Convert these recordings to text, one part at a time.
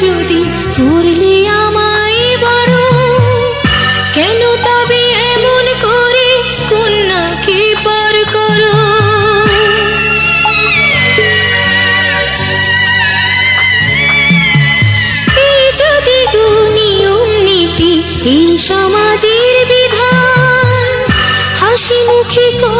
যদি করলে আমায় বড়, কেন তবে এমন করে কন্যাকে পর করো? যদি গো নীতি এই সমাজের বিধান, হাসি মুখে করো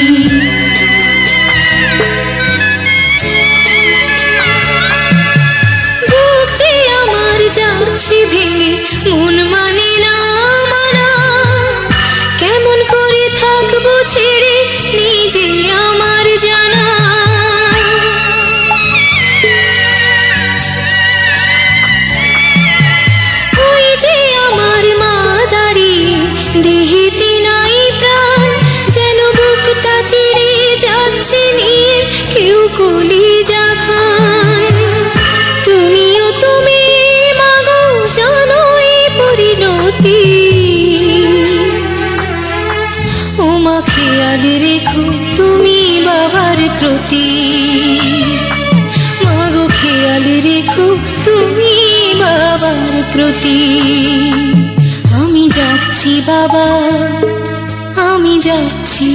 প্রতি। মাগো খেয়াল রেখো তুমি বাবার প্রতি। আমি যাচ্ছি বাবা, আমি যাচ্ছি।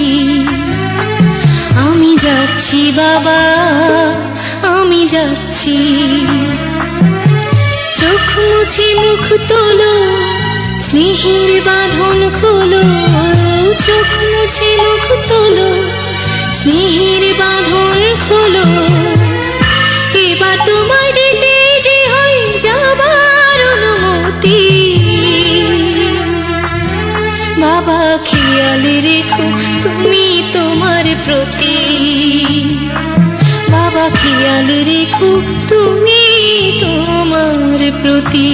আমি যাচ্ছি বাবা, আমি যাচ্ছি। চোখ মুছে মুখ তোলো, স্নেহের বাঁধন খোলো, চোখ মুছে মুখ তোলো। তোমায় দিতে যে হয় যাবার অনুমতি। বাবা, খেয়াল রেখো, তুমি তোমার প্রতি। বাবা, খেয়াল রেখো, তুমি তোমার প্রতি।